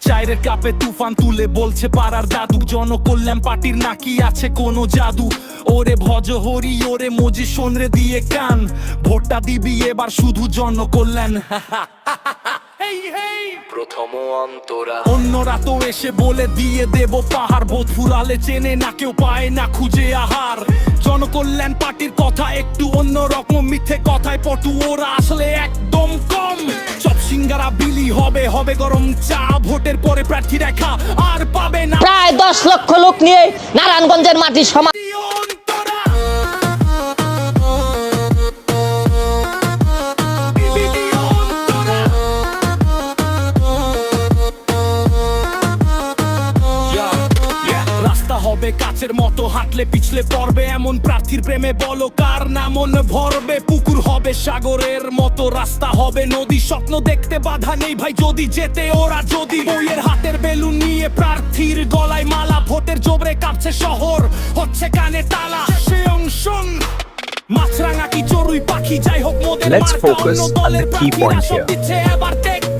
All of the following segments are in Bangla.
চায়ের কাপে তুফান তুলে বলছে পাড়ার দাদু, জনকল্যাণ পার্টির নাকি আছে কোনো জাদু? ওরে ভজ হরি ওরে মজি সোনরে দিয়ে কান। ভোটটা দিবি এবার শুধু জনকল্যাণ। হেই হেই। প্রথম অন্তরা। অন্যরা তো এসে বলে দিয়ে দেব পাহাড়। বোধ ফুরালে চেনে না কেউ পায় না খুঁজে আহার। জনকল্যাণ পার্টির কথা একটু অন্য রকম মিথ্যে কথায় পটু। ওরা আসলে একদম কম। সব সিঙ্গারা বিলি হবে হবে গরম চা। ভোটের পরে প্রার্থী দেখা আর পাবে না। প্রায় দশ লক্ষ লোক নিয়ে নারায়ণগঞ্জের মাটি সমান রাস্তা হবে কাছের মতো হাঁটলে পিছলে পড়বে। এমন প্রার্থীর প্রেমে বলো কার নামন ভরবে। পুকুর হবে সাগরের মতো রাস্তা হবে নদী। স্বপ্ন দেখতে বাধা নেই ভাই যদি যেতে ওরা যদি। বইয়ের হাতের বেলুন নিয়ে প্রার্থীর গলায় মালা ভোটের জোবরে কাঁপছে শহর হচ্ছে কানে তালা। সে অংশ মাছরাঙা কি চড়ুই পাখি? যাই হোক মোদের Let's focus অন্য on দলের the key সব here.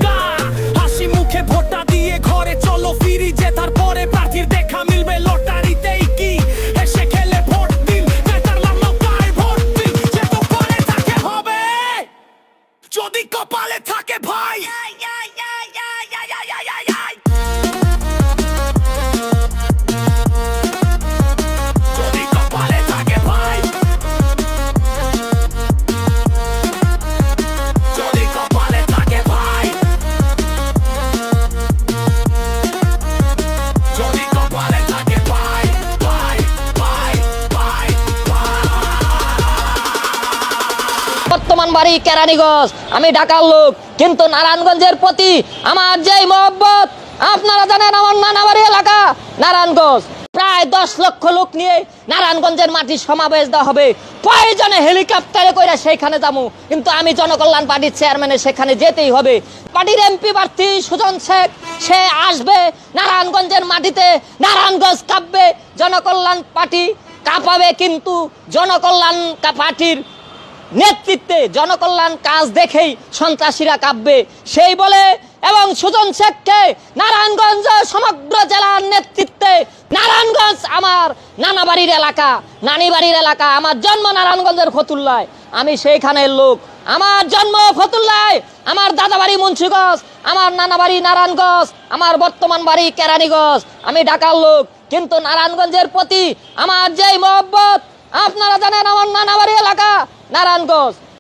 বাড়ি কেরানীগঞ্জ। আমি ঢাকার লোক, কিন্তু নারায়ণগঞ্জের প্রতি আমার যেই মহব্বত, আপনারা জানেন আমার নানা বাড়ি এলাকা, নারায়ণগঞ্জ। প্রায় দশ লক্ষ লোক নিয়ে নারায়ণগঞ্জের মাটির সমাবেশ দেওয়া হবে। প্রয়োজনে হেলিকপ্টারে করে সেইখানে যাব? কিন্তু আমি জনকল্যাণ পার্টির চেয়ারম্যানের সেখানে যেতেই হবে। পার্টির এমপি প্রার্থী সুজন শেখ, সে আসবে নারায়ণগঞ্জের মাটিতে। নারায়ণগঞ্জ কাঁপবে, জনকল্যাণ পার্টি কাঁপাবে কিন্তু জনকল্যাণ পার্টির নেতৃত্বে জনকল্যাণ কাজ দেখেই সন্ত্রাসীরা কাঁপবে। সেই বলে এবং সুজন শেখকে নারায়ণগঞ্জ সমগ্র জেলার নেতৃত্বে, নারায়ণগঞ্জ আমার নানা বাড়ির এলাকা নানি বাড়ির এলাকা, আমার জন্ম নারায়ণগঞ্জের ফতুল্লায়। আমি সেইখানের লোক। আমার জন্ম ফতুল্লায়। আমার দাদা বাড়ি মুন্সিগঞ্জ, আমার নানা বাড়ি নারায়ণগঞ্জ, আমার বর্তমান বাড়ি কেরানীগঞ্জ। আমি ঢাকার লোক। কিন্তু নারায়ণগঞ্জের প্রতি আমার যেই মহব্বত আপনারা জানেন আমার নানাবাড়ি এলাকা নারায়ণগঞ্জ।